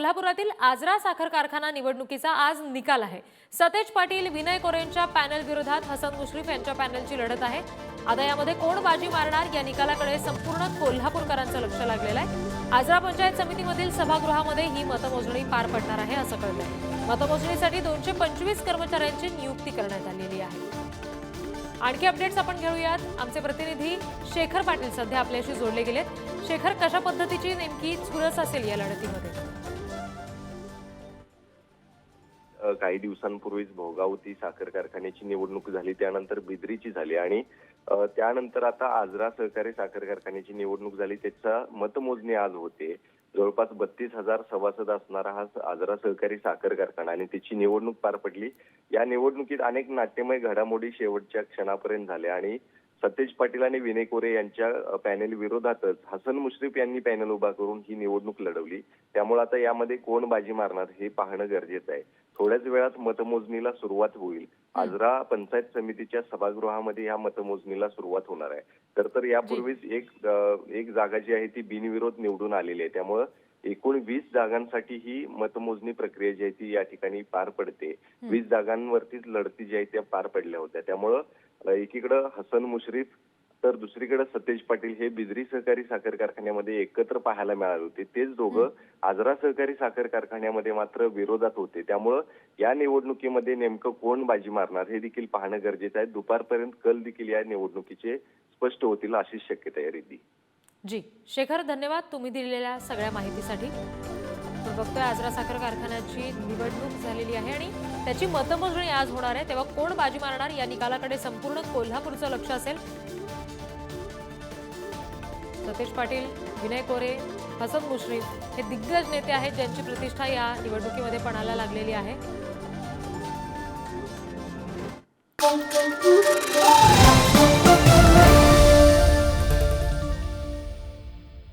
कोल्हापुरातील आजरा साखर कारखाना निवडणुकीचा आज निकाल आहे. सतेज पाटील विनय कोरेंच्या पॅनल विरोधात हसन मुश्रीफ यांच्या पॅनलची लढत आहे. आता यामध्ये कोण बाजी मारणार या निकालाकडे संपूर्ण कोल्हापूरकरांचं लक्ष लागलेलं आहे. आजरा पंचायत समितीमधील सभागृहामध्ये ही मतमोजणी पार पडणार आहे असं कळलंय. मतमोजणीसाठी दोनशे पंचवीस कर्मचाऱ्यांची नियुक्ती करण्यात आलेली आहे. आणखी अपडेट्स आपण घेऊयात. आमचे प्रतिनिधी शेखर पाटील सध्या आपल्याशी जोडले गेलेत. शेखर कशा पद्धतीची नेमकी चुरस असेल या लढतीमध्ये? काही दिवसांपूर्वीच भोगावती साखर कारखान्याची निवडणूक झाली त्यानंतर बिद्रीची झाली आणि त्यानंतर आता आजरा सहकारी साखर कारखान्याची निवडणूक झाली त्याचा मतमोजणी आज होते. जवळपास बत्तीस हजार सभासद असणारा हा आजरा सहकारी साखर कारखाना आणि त्याची निवडणूक पार पडली. या निवडणुकीत अनेक नाट्यमय घडामोडी शेवटच्या क्षणापर्यंत झाल्या आणि सतेज पाटील आणि विनय कोरे यांच्या पॅनेल विरोधातच हसन मुश्रीफ यांनी पॅनल उभा करून ही निवडणूक लढवली. त्यामुळे आता यामध्ये कोण बाजी मारणार हे पाहणं गरजेचं आहे. थोड्याच वेळात मतमोजणीला सुरुवात होईल. आजरा पंचायत समितीच्या सभागृहामध्ये या मतमोजणीला सुरुवात होणार आहे. तर तर यापूर्वीच एक एक जागा जी आहे ती बिनविरोध निवडून आलेली आहे. त्यामुळं एकूण वीस जागांसाठी ही मतमोजणी प्रक्रिया जी आहे ती या ठिकाणी पार पडते. वीस जागांवरतीच लढती जी आहे त्या पार पडल्या होत्या. त्यामुळं एकीकडं हसन मुश्रीफ तर दुसरीकडे सतेज पाटील हे बिजरी सहकारी साखर कारखान्यामध्ये एकत्र पाहायला मिळाले होते. तेच दोघं आजरा सहकारी साखर कारखान्यामध्ये मात्र विरोधात होते. त्यामुळं या निवडणुकीमध्ये नेमकं कोण बाजी मारणार हे देखील पाहणं गरजेचं आहे. दुपारपर्यंत कल देखील या निवडणुकीचे स्पष्ट होतील अशी शक्यता आहे रिद्धी. जी शेखर धन्यवाद तुम्ही दिलेल्या सगळ्या माहितीसाठी. आपण बघतोय आजरा साखर कारखान्याची निवडणूक झालेली आहे आणि त्याची मतमोजणी आज होणार आहे. तेव्हा कोण बाजी मारणार या निकालाकडे संपूर्ण कोल्हापूरचं लक्ष असेल. सतेज पाटील विनय कोरे हसन मुश्रीफ हे दिग्गज नेते आहेत ज्यांची प्रतिष्ठा या निवडणुकीमध्ये पणाला लागलेली आहे.